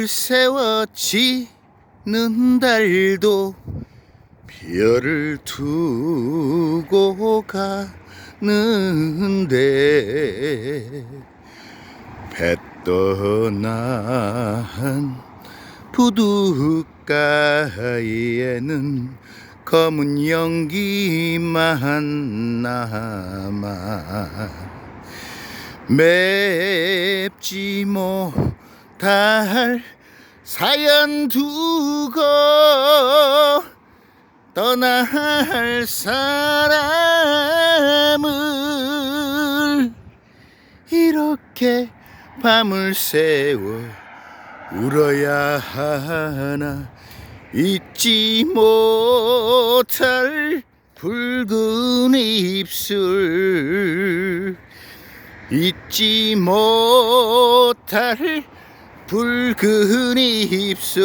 밤을 새워 지는 달도 별을 두고 가는데 배 떠난 부둣가에는 검은 연기만 남아 맵지 못할 사연 두고 떠날 사람을 이렇게 밤을 새워 울어야 하나 잊지 못할 붉은 입술 잊지 못할 붉은 입술